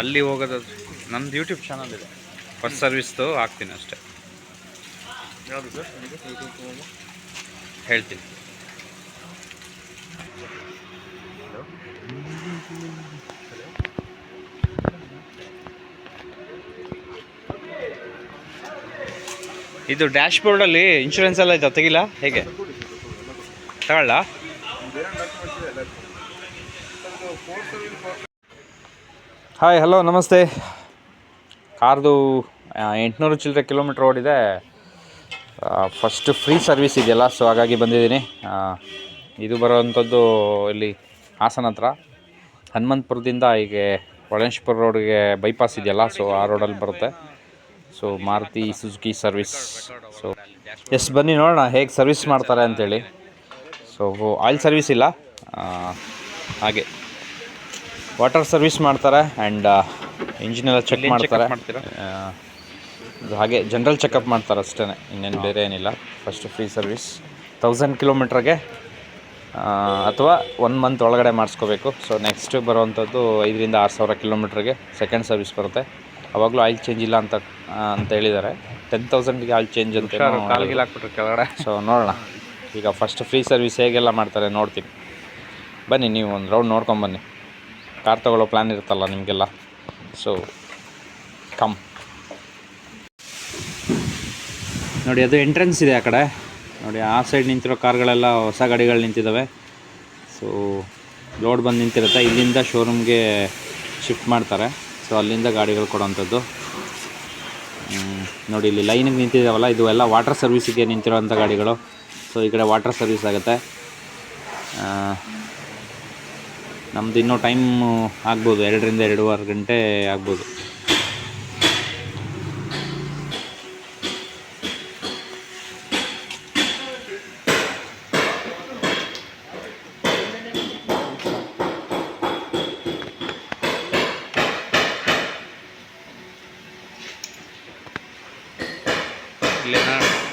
ಅಲ್ಲಿ ಹೋಗೋದು ನಮ್ದು ಯೂಟ್ಯೂಬ್ ಚಾನಲ್ ಇದೆ. ಫಸ್ಟ್ ಸರ್ವಿಸ್ದು ಹಾಕ್ತೀನಿ ಅಷ್ಟೇ. ಯಾವುದು ಸರ್ ಹೇಳ್ತೀನಿ. ಇದು ಡ್ಯಾಶ್ ಬೋರ್ಡಲ್ಲಿ ಇನ್ಶೂರೆನ್ಸ್ ಎಲ್ಲ ಇದೆ ತೆಗಿಲ್ಲ ಹೇಗೆ? ತಗೊಳ್ಳ ಬೇರೆ ಡಾಕ್ಯುಮೆಂಟ್ಸ್ ಇದೆ ಎಲ್ಲ four service four hi hello ನಮಸ್ತೆ. ಕಾರ್ದು ಎಂಟುನೂರು ಚಿಲ್ಲರೆ ಕಿಲೋಮೀಟ್ರ್ ಓಡಿದೆ. ಫಸ್ಟ್ ಫ್ರೀ ಸರ್ವಿಸ್ ಇದೆಯಲ್ಲ ಸೊ ಹಾಗಾಗಿ ಬಂದಿದ್ದೀನಿ. ಇದು ಬರೋವಂಥದ್ದು ಇಲ್ಲಿ ಹಾಸನ ಹತ್ರ. ಹನುಮಂತಪುರದಿಂದ ಹೀಗೆ ಒಳೇಶ್ವರ ರೋಡ್ಗೆ ಬೈಪಾಸ್ ಇದೆಯಲ್ಲ ಸೊ ಆ ರೋಡಲ್ಲಿ ಬರುತ್ತೆ. So Maruti Suzuki service so yes ಬನ್ನಿ ನೋಡೋಣ, ಹೇಗೆ ಸರ್ವಿಸ್ ಮಾಡ್ತಾರೆ ಅಂತೇಳಿ. ಸೊ ಆಯಿಲ್ ಸರ್ವಿಸ್ ಇಲ್ಲ. ಹಾಗೆ. ವಾಟರ್ ಸರ್ವಿಸ್ ಮಾಡ್ತಾರೆ ಆ್ಯಂಡ್ ಇಂಜಿನ್ ಎಲ್ಲ ಚೆಕ್ ಮಾಡ್ತಾರೆ. ಹಾಗೆ ಜನರಲ್ ಚೆಕಪ್ ಮಾಡ್ತಾರೆ ಅಷ್ಟೇ ಇನ್ನೇನು ಬೇರೆ ಏನಿಲ್ಲ. ಫಸ್ಟ್ ಫ್ರೀ ಸರ್ವಿಸ್ ತೌಸಂಡ್ ಕಿಲೋಮೀಟ್ರಿಗೆ ಅಥವಾ ಒನ್ ಮಂತ್ ಒಳಗಡೆ ಮಾಡಿಸ್ಕೋಬೇಕು. ಸೊ ನೆಕ್ಸ್ಟ್ ಬರುವಂಥದ್ದು ಐದರಿಂದ ಆರು ಸಾವಿರ ಕಿಲೋಮೀಟ್ರಿಗೆ ಸೆಕೆಂಡ್ ಸರ್ವಿಸ್ ಬರುತ್ತೆ. ಅವಾಗಲೂ ಆಯಿಲ್ ಚೇಂಜ್ ಇಲ್ಲ ಅಂತ ಅಂತ ಹೇಳಿದ್ದಾರೆ. ಟೆನ್ ತೌಸಂಡ್ಗೆ ಆಯಿಲ್ ಚೇಂಜ್ ಅಂತ ಹಾಕ್ಬಿಟ್ರೆ ಕೆಳಗಡೆ. ಸೊ ನೋಡೋಣ. ಈಗ ಫಸ್ಟ್ ಫ್ರೀ ಸರ್ವಿಸ್ ಹೇಗೆಲ್ಲ ಮಾಡ್ತಾರೆ ನೋಡ್ತೀನಿ. ಬನ್ನಿ ನೀವು ಒಂದು ರೌಂಡ್ ನೋಡ್ಕೊಂಬನ್ನಿ ಕಾರ್ ತಗೊಳ್ಳೋ ಪ್ಲ್ಯಾನ್ ಇರುತ್ತಲ್ಲ ನಿಮಗೆಲ್ಲ? ಸೊ ಕಮ್ ನೋಡಿ, ಅದು ಎಂಟ್ರೆನ್ಸ್ ಇದೆ ಆ ಕಡೆ. ನೋಡಿ, ಆ ಸೈಡ್ ನಿಂತಿರೋ ಕಾರ್ಗಳೆಲ್ಲ ಹೊಸ ಗಾಡಿಗಳು ನಿಂತಿದ್ದಾವೆ ಸೊ ಲೋಡ್ ಬಂದು ನಿಂತಿರುತ್ತೆ. ಇಲ್ಲಿಂದ ಶೋರೂಮ್ಗೆ ಶಿಫ್ಟ್ ಮಾಡ್ತಾರೆ. ಸೊ ಅಲ್ಲಿಂದ ಗಾಡಿಗಳು ಕೊಡೋವಂಥದ್ದು ನೋಡಿ, ಇಲ್ಲಿ ಲೈನಿಗೆ ನಿಂತಿದ್ದಾವಲ್ಲ ಇದು ಎಲ್ಲ ವಾಟರ್ ಸರ್ವಿಸಿಗೆ ನಿಂತಿರೋವಂಥ ಗಾಡಿಗಳು. ಸೊ ಈ ಕಡೆ ವಾಟರ್ ಸರ್ವಿಸ್ ಆಗುತ್ತೆ. ನಮ್ದು ಇನ್ನೂ ಟೈಮ್ ಆಗ್ಬೋದು ಎರಡರಿಂದ ಎರಡೂವರೆ ಗಂಟೆ ಆಗ್ಬೋದು.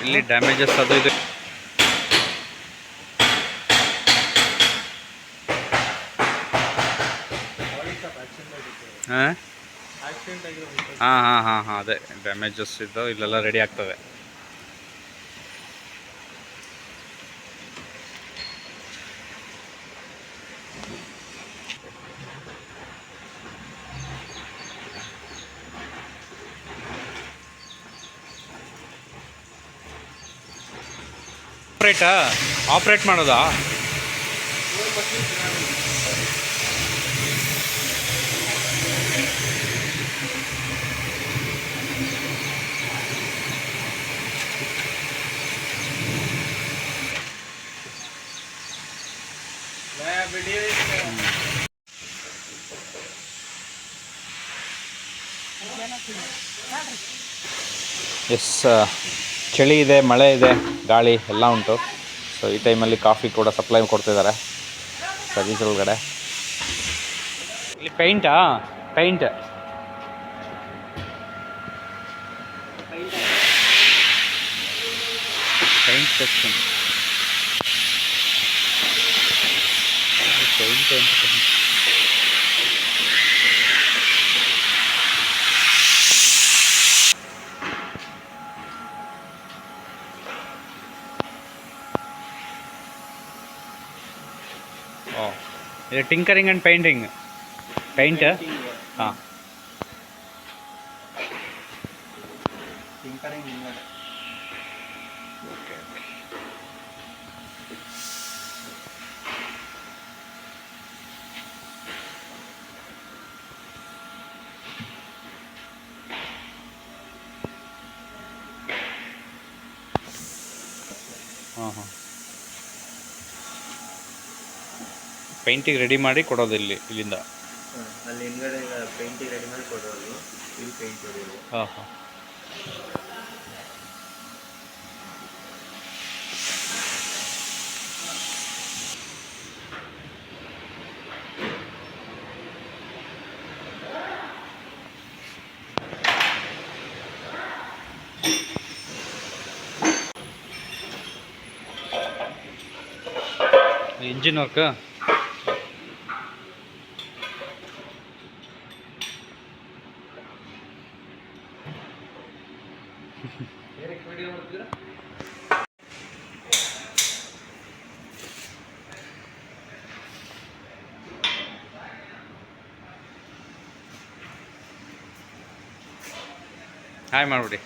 ಇಲ್ಲಿ ಡ್ಯಾಮೇಜಸ್ ಅದು ಇದು ಹಾಂ ಹಾಂ ಹಾಂ ಹಾಂ ಹಾಂ ಅದೇ. ಡ್ಯಾಮೇಜಸ್ ಇದ್ದು ಇಲ್ಲೆಲ್ಲ ರೆಡಿ ಆಗ್ತವೆ ಆಪ್ರೇಟಾ ಆಪ್ರೇಟ್ ಮಾಡೋದಾ? ಎಸ್ ಚಳಿ ಇದೆ, ಮಳೆ ಇದೆ, ಗಾಳಿ ಎಲ್ಲ ಉಂಟು. ಸೊ ಈ ಟೈಮಲ್ಲಿ ಕಾಫಿ ಕೂಡ ಸಪ್ಲೈ ಕೊಡ್ತಿದ್ದಾರೆ ಸರ್ವಿಸ್ ಒಳಗಡೆ. ಇಲ್ಲಿ ಪೈಂಟಾ ಪೈಂಟ್ ಪೈಂಟ್ ಸೆಕ್ಷನ್ ಪೈಂಟ್ ಇದು ಟಿಂಕರಿಂಗ್ ಆ್ಯಂಡ್ ಪೇಂಟಿಂಗ್. ಪೇಂಟ್? ಹಾಂ. ಹಾಂ ಪೇಂಟಿಗೆ ರೆಡಿ ಮಾಡಿ ಕೊಡೋದು ಇಲ್ಲಿ ಇಲ್ಲಿಂದ. ಅಲ್ಲಿ ಹಿಂದ್ಗಡೆ ಪೇಂಟಿಂಗ್ ರೆಡಿ ಮಾಡಿ ಕೊಡೋದು ಇಲ್ಲಿ ಪೇಂಟ್ ಹೊಡೆಯೋದು. ಹಾಂ ಹಾಂ. Engine work? ಹಾಯ್ ಮಾಡಿಬಿಡಿ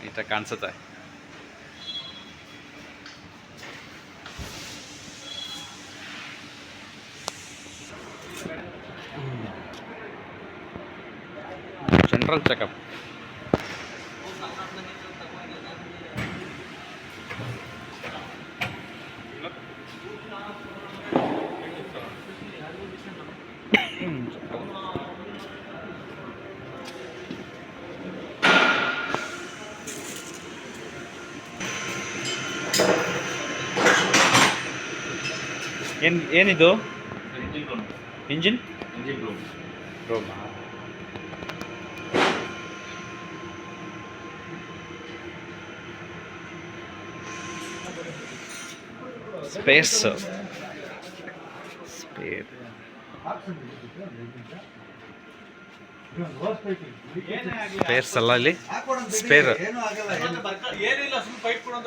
ನೀಟಾಗಿ ಕಾಣಿಸುತ್ತೆ ಜನರಲ್ ಚೆಕಪ್ ಏನು ಏನಿದು? Engine engine room room space spare spares ಅಲ್ಲ ಇಲ್ಲಿ ಸ್ಪೇರ್ ಏನಿಲ್ಲ ಸುಮ್ಮನೆ ಫೈಟ್ ಕೊಡು ಅಂತ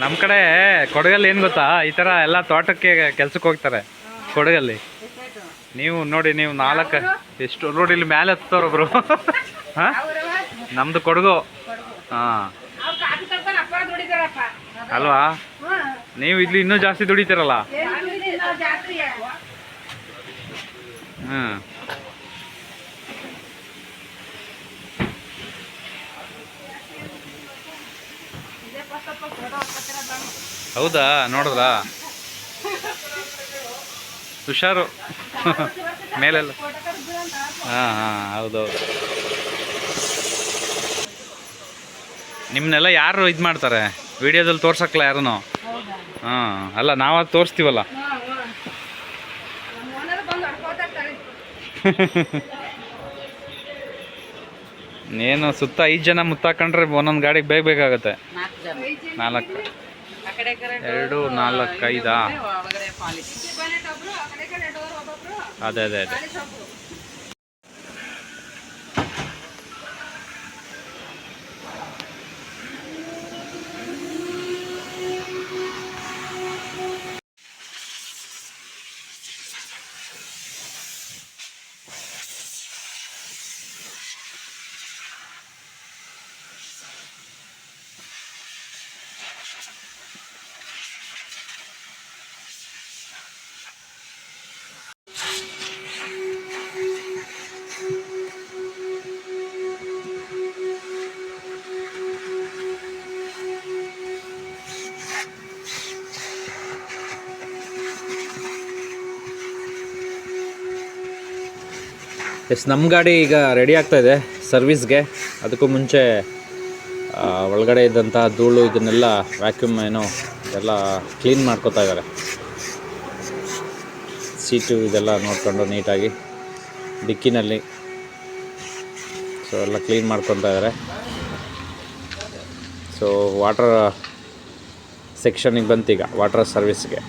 ನಮ್ಮ ಕಡೆ ಕೊಡಗಲ್ಲಿ ಏನು ಗೊತ್ತಾ? ಈ ಥರ ಎಲ್ಲ ತೋಟಕ್ಕೆ ಕೆಲ್ಸಕ್ಕೆ ಹೋಗ್ತಾರೆ ಕೊಡಗಲ್ಲಿ. ನೀವು ನೋಡಿ ನೀವು ನಾಲ್ಕು ಎಷ್ಟು ನೋಡಿ ಇಲ್ಲಿ ಮೇಲೆ ಹತ್ತವ್ರೊಬ್ರು ಹಾಂ? ನಮ್ಮದು ಕೊಡಗು. ಹಾಂ. ಅಲ್ವಾ? ನೀವು ಇಲ್ಲಿ ಇನ್ನೂ ಜಾಸ್ತಿ ದುಡಿತೀರಲ್ಲ? ಹ್ಞೂ ಇದೇ ಫಸ್ಟ್ ಫೋಟೋ ಹಾಕ್ತಿರೋದು ನಾನು ಹೌದಾ? ನೋಡಿದ್ರಾ? ಹುಷಾರು. ಮೇಲೆಲ್ಲ. ಹಾಂ ಹಾಂ, ಹೌದೌದು. ನಿಮ್ಮನ್ನೆಲ್ಲ ಯಾರು ಇದು ಮಾಡ್ತಾರೆ? ವಿಡಿಯೋದಲ್ಲಿ ತೋರ್ಸಕ್ಕಲ್ಲ ಯಾರೂ ಹಾಂ, ಅಲ್ಲ ನಾವು ತೋರಿಸ್ತೀವಲ್ಲ? ಏನು, ಸುತ್ತ ಐದು ಜನ ಮುತ್ತಾಕೊಂಡ್ರೆ ಒಂದೊಂದು ಗಾಡಿಗೆ ಬೇಗ ಬೇಕಾಗತ್ತೆ ನಾಲ್ಕು. ಎರಡು ನಾಲ್ಕು ಐದಾ ಅದೇ ಅದೇ ಅದೇ. ಎಸ್ ನಮ್ಮ ಗಾಡಿ ಈಗ ರೆಡಿ ಆಗ್ತಾ ಇದೆ ಸರ್ವಿಸ್ಗೆ ಅದಕ್ಕೂ ಮುಂಚೆ ಒಳಗಡೆ ಇದ್ದಂಥ ಧೂಳು ಇದನ್ನೆಲ್ಲ ವ್ಯಾಕ್ಯೂಮ್ ಏನೋ ಎಲ್ಲ ಕ್ಲೀನ್ ಮಾಡ್ಕೋತಾ ಇದ್ದಾರೆ. ಸೀಟು ಇದೆಲ್ಲ ನೋಡಿಕೊಂಡು ನೀಟಾಗಿ ಡಿಕ್ಕಿನಲ್ಲಿ. ಸೊ ಎಲ್ಲ ಕ್ಲೀನ್ ಮಾಡ್ಕೊತಾ ಇದ್ದಾರೆ. ಸೊ ವಾಟರ್ ಸೆಕ್ಷನಿಗೆ ಬಂತೀಗ ವಾಟರ್ ಸರ್ವಿಸ್ಗೆ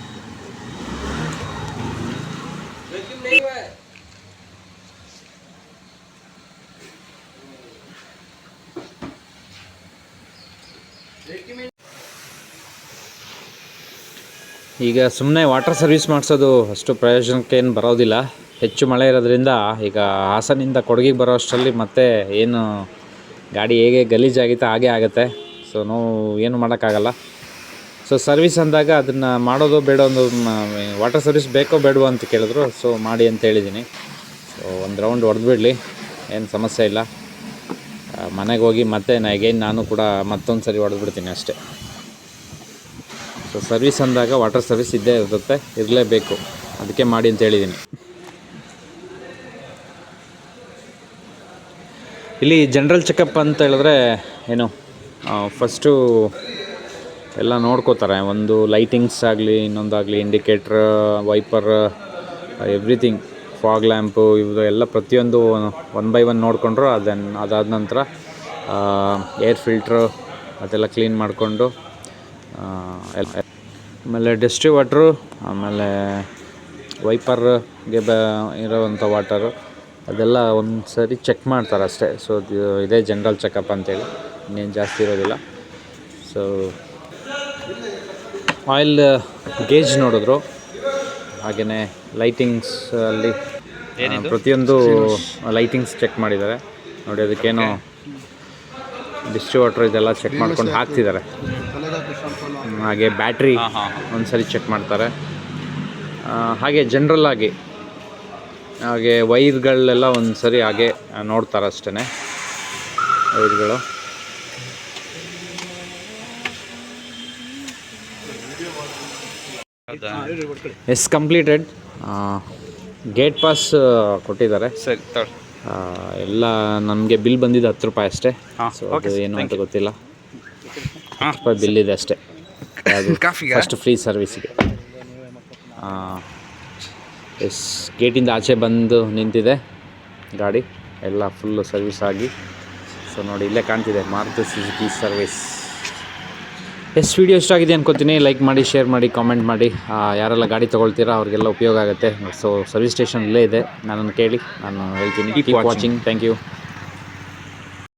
ಈಗ ಸುಮ್ಮನೆ ವಾಟರ್ ಸರ್ವಿಸ್ ಮಾಡಿಸೋದು ಅಷ್ಟು ಪ್ರಯೋಜನಕ್ಕೆ ಏನು ಬರೋದಿಲ್ಲ. ಹೆಚ್ಚು ಮಳೆ ಇರೋದ್ರಿಂದ ಈಗ ಹಾಸನಿಂದ ಕೊಡಗಿಗೆ ಬರೋ ಅಷ್ಟರಲ್ಲಿ ಮತ್ತೆ ಏನು ಗಾಡಿ ಹೇಗೆ ಗಲೀಜಾಗಿತ್ತು ಹಾಗೆ ಆಗುತ್ತೆ. ಸೊ ನಾವು ಏನು ಮಾಡೋಕ್ಕಾಗಲ್ಲ. ಸೊ ಸರ್ವಿಸ್ ಅಂದಾಗ ಅದನ್ನು ಮಾಡೋದು ಬೇಡ ಒಂದು ವಾಟರ್ ಸರ್ವಿಸ್ ಬೇಕೋ ಬೇಡವೋ ಅಂತ ಕೇಳಿದ್ರು. ಸೊ ಮಾಡಿ ಅಂತ ಹೇಳಿದ್ದೀನಿ. ಸೊ ಒಂದು ರೌಂಡ್ ಹೊಡೆದ್ಬಿಡ್ಲಿ ಏನು ಸಮಸ್ಯೆ ಇಲ್ಲ. ಮನೆಗೆ ಹೋಗಿ ಮತ್ತೆ ನಾ ನಾನು ಕೂಡ ಮತ್ತೊಂದು ಸರಿ ಹೊಡೆದ್ಬಿಡ್ತೀನಿ ಅಷ್ಟೇ. ಸೊ ಸರ್ವಿಸ್ ಅಂದಾಗ ವಾಟರ್ ಸರ್ವಿಸ್ ಇದ್ದೇ ಇರುತ್ತೆ. ಇರಲೇಬೇಕು. ಅದಕ್ಕೆ ಮಾಡಿ ಅಂತ ಹೇಳಿದ್ದೀನಿ ಇಲ್ಲಿ ಜನರಲ್ ಚೆಕಪ್ ಅಂತ ಹೇಳಿದ್ರೆ, ಏನು ಫಸ್ಟು ಎಲ್ಲ ನೋಡ್ಕೋತಾರೆ. ಒಂದು ಲೈಟಿಂಗ್ಸ್ ಆಗಲಿ, ಇನ್ನೊಂದಾಗಲಿ indicator wiper everything fog lamp ಇವು ಎಲ್ಲ ಪ್ರತಿಯೊಂದು ಒನ್ ಬೈ ಒನ್ ನೋಡಿಕೊಂಡ್ರು. ಅದನ್ನು ಅದಾದ ನಂತರ ಏರ್ ಫಿಲ್ಟ್ರು ಅದೆಲ್ಲ ಕ್ಲೀನ್ ಮಾಡಿಕೊಂಡು ಆಮೇಲೆ ಡಿಸ್ಟ್ರಿ ವಾಟ್ರು ಆಮೇಲೆ ವೈಪರ್ಗೆ ಬ ಇರೋವಂಥ ವಾಟರು ಅದೆಲ್ಲ ಒಂದು ಸರಿ ಚೆಕ್ ಮಾಡ್ತಾರೆ ಅಷ್ಟೇ. ಸೊ ಇದೇ ಜನ್ರಲ್ ಚೆಕಪ್ ಅಂತೇಳಿ. ಇನ್ನೇನು ಜಾಸ್ತಿ ಇರೋದಿಲ್ಲ. ಸೊ ಆಯಿಲ್ ಗೇಜ್ ನೋಡಿದ್ರು. ಹಾಗೆಯೇ ಲೈಟಿಂಗ್ಸ್ ಅಲ್ಲಿ ಪ್ರತಿಯೊಂದು ಲೈಟಿಂಗ್ಸ್ ಚೆಕ್ ಮಾಡಿದ್ದಾರೆ. ನೋಡಿ ಅದಕ್ಕೇನೋ ವಾಟ್ರ್ ಇದೆಲ್ಲ ಚೆಕ್ ಮಾಡ್ಕೊಂಡು ಹಾಕ್ತಿದ್ದಾರೆ. ಹಾಗೆ ಬ್ಯಾಟ್ರಿ ಒಂದ್ಸರಿ ಚೆಕ್ ಮಾಡ್ತಾರೆ. ಹಾಗೆ ಜನ್ರಲ್ ಆಗಿ ಹಾಗೆ ವೈರ್ಗಳೆಲ್ಲ ಒಂದ್ಸರಿ ಹಾಗೆ ನೋಡ್ತಾರೆ ಅಷ್ಟೇ ವೈರ್ಗಳು. ಎಸ್ ಕಂಪ್ಲೀಟೆಡ್ ಗೇಟ್ ಪಾಸ್ ಕೊಟ್ಟಿದ್ದಾರೆ. ಸರಿ ಎಲ್ಲ ನಮಗೆ ಬಿಲ್ ಬಂದಿದ್ದು ಹತ್ತು ರೂಪಾಯಿ ಅಷ್ಟೇ. ಸೊ ಏನು ಅಂತ. ಗೊತ್ತಿಲ್ಲ. ಹತ್ತು ರೂಪಾಯಿ ಬಿಲ್ ಇದೆ ಅಷ್ಟೇ. ಕಾಫಿಗೆ? ಫಸ್ಟ್ ಫ್ರೀ ಸರ್ವಿಸ್ಗೆ ಎಸ್ ಗೇಟಿಂದ ಆಚೆ ಬಂದು ನಿಂತಿದೆ ಗಾಡಿ. ಎಲ್ಲ ಫುಲ್ಲು ಸರ್ವಿಸ್ ಆಗಿ. ಸೊ ನೋಡಿ ಇಲ್ಲೇ ಕಾಣ್ತಿದೆ Maruti Suzuki service yes video ಇಷ್ಟ ಆಗಿದೆ ಅನ್ಕೋತೀನಿ. ಲೈಕ್ ಮಾಡಿ ಶೇರ್ ಮಾಡಿ ಕಾಮೆಂಟ್ ಮಾಡಿ. ಯಾರೆಲ್ಲ ಗಾಡಿ ತೊಗೊಳ್ತೀರಾ ಅವ್ರಿಗೆಲ್ಲ ಉಪಯೋಗ ಆಗುತ್ತೆ. ಸೊ ಸರ್ವಿಸ್ ಸ್ಟೇಷನ್ ಇಲ್ಲೇ ಇದೆ. ನಾನು ಕೇಳಿ ನಾನು ಹೇಳ್ತೀನಿ. Keep watching thank you